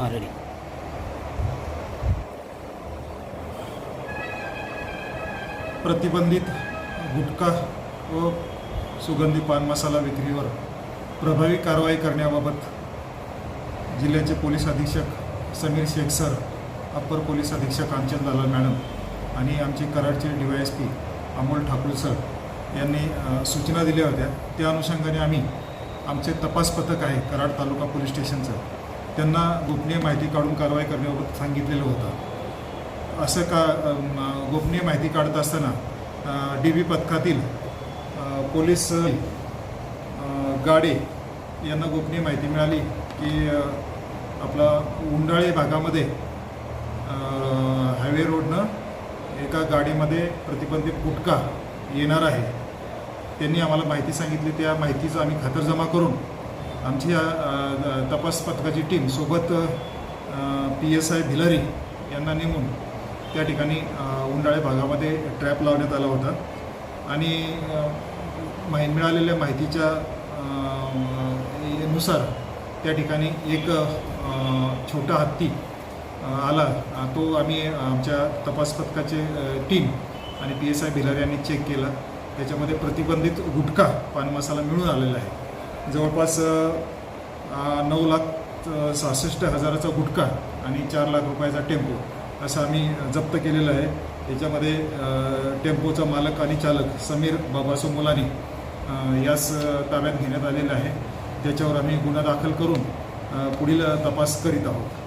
हां प्रतिबंधित गुटखा व सुगंधी पान मसाला विक्रीवर प्रभावी कारवाई करण्याबाबत जिल्ह्याचे पोलीस अधीक्षक Sameer Shaikh sir upper police अधीक्षक कांचन दलाल मॅडम आणि आमचे कराडचे D Y S P Amol Thakur sir यांनी सूचना दिल्या होत्या. त्या अनुषंगाने आम्ही आमचे तपास पथक आहे कराड तालुका पोलीस स्टेशनचं. त्यांना गोपनीय माहिती काढून कारवाई करण्याबाबत सांगितलेलं होतं. असं का गोपनीय माहिती काढत असताना डी बी पथकातील पोलीस गाडे यांना गोपनीय माहिती मिळाली की आपला उंडाळे भागामध्ये हायवे रोडनं एका गाडीमध्ये प्रतिबंधित गुटखा येणार आहे. त्यांनी आम्हाला माहिती सांगितली. त्या माहितीचं आम्ही खातरजमा करून आमची अ, तपास पथकाची टीम सोबत पी एस आय भिलारी यांना नेमून त्या ठिकाणी उंडाळे भागामध्ये ट्रॅप लावण्यात आला होता. आणि माहि मिळालेल्या माहितीच्या नुसार त्या ठिकाणी एक छोटा हत्ती आला. तो आम्ही आमच्या तपास पथकाचे टीम आणि पी एस आय भिलारी यांनी चेक केला. त्याच्यामध्ये प्रतिबंधित गुटखा पान मसाला मिळून आलेला आहे. जवळपास नऊ लाख सहासष्ट हजाराचा गुटखा आणि चार लाख रुपयाचा टेम्पो असं आम्ही जप्त केलेलं आहे. त्याच्यामध्ये टेम्पोचा मालक आणि चालक समीर बाबासो मुलानी यास ताब्यात घेण्यात आलेलं आहे. त्याच्यावर आम्ही गुन्हा दाखल करून पुढील तपास करीत आहोत.